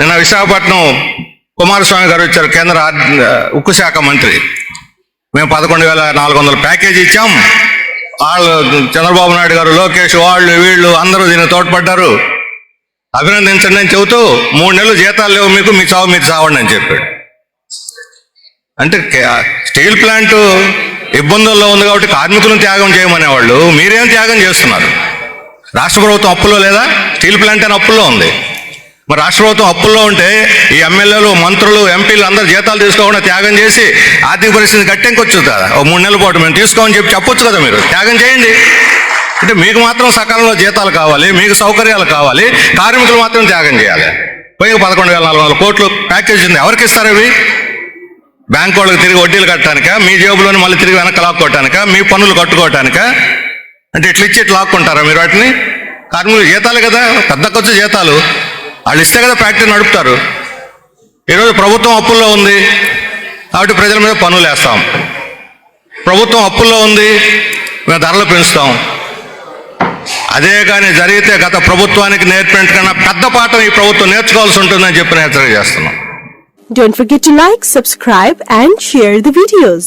నిన్న విశాఖపట్నం కుమారస్వామి గారు వచ్చారు కేంద్ర ఉక్కు శాఖ మంత్రి. మేము పదకొండు వేల నాలుగు వందల ప్యాకేజీ ఇచ్చాం. వాళ్ళు చంద్రబాబు నాయుడు గారు లోకేష్ వాళ్ళు వీళ్ళు అందరూ దీన్ని తోడ్పడ్డారు. అభినందించండి అని చెబుతూ మూడు నెలలు జీతాలు లేవు మీకు మీ చావు మీరు చావండి అని చెప్పాడు. అంటే స్టీల్ ప్లాంట్ ఇబ్బందుల్లో ఉంది కాబట్టి కార్మికులను త్యాగం చేయమనేవాళ్ళు మీరేం త్యాగం చేస్తున్నారు? రాష్ట్ర ప్రభుత్వం అప్పుల్లో లేదా? స్టీల్ ప్లాంట్ అని అప్పుల్లో ఉంది. మరి రాష్ట్ర ప్రభుత్వం అప్పుల్లో ఉంటే ఈ ఎమ్మెల్యేలు మంత్రులు ఎంపీలు అందరు జీతాలు తీసుకోకుండా త్యాగం చేసి ఆర్థిక పరిస్థితి గట్టెంకొచ్చు కదా. ఓ మూడు నెలల పాటు మేము తీసుకోమని చెప్పి చెప్పొచ్చు కదా మీరు. త్యాగం చేయండి. అంటే మీకు మాత్రం సకాలంలో జీతాలు కావాలి మీకు సౌకర్యాలు కావాలి కార్మికులు మాత్రం త్యాగం చేయాలి. పోయి పదకొండు వేల నాలుగు వందల కోట్లు ప్యాకేజ్ ఉంది. ఎవరికి ఇస్తారు ఇవి? బ్యాంక్ వాళ్ళకి తిరిగి వడ్డీలు కట్టడానిక మీ జేబులోని మళ్ళీ తిరిగి వెనక లాక్కోవటానిక మీ పనులు కట్టుకోవటానిక? అంటే ఇట్లా ఇచ్చి ఇట్లా లాక్కుంటారా మీరు వాటిని? కార్మికులు జీతాలు కదా పెద్ద ఖర్చు జీతాలు. వాళ్ళు ఇస్తే కదా ఫ్యాక్టరీ నడుపుతారు. ఈరోజు ప్రభుత్వం అప్పుల్లో ఉంది. కాబట్టి ప్రజల మీద పనులు వేస్తాం. ప్రభుత్వం అప్పుల్లో ఉంది. మేము ధరలు పెంచుతాం. అదే కానీ జరిగితే గత ప్రభుత్వానికి నేర్పిన కన్నా పెద్ద పాఠం ఈ ప్రభుత్వం నేర్చుకోవాల్సి ఉంటుందని చెప్పి హెచ్చరిక చేస్తున్నాం Don't forget to like, subscribe and share the videos.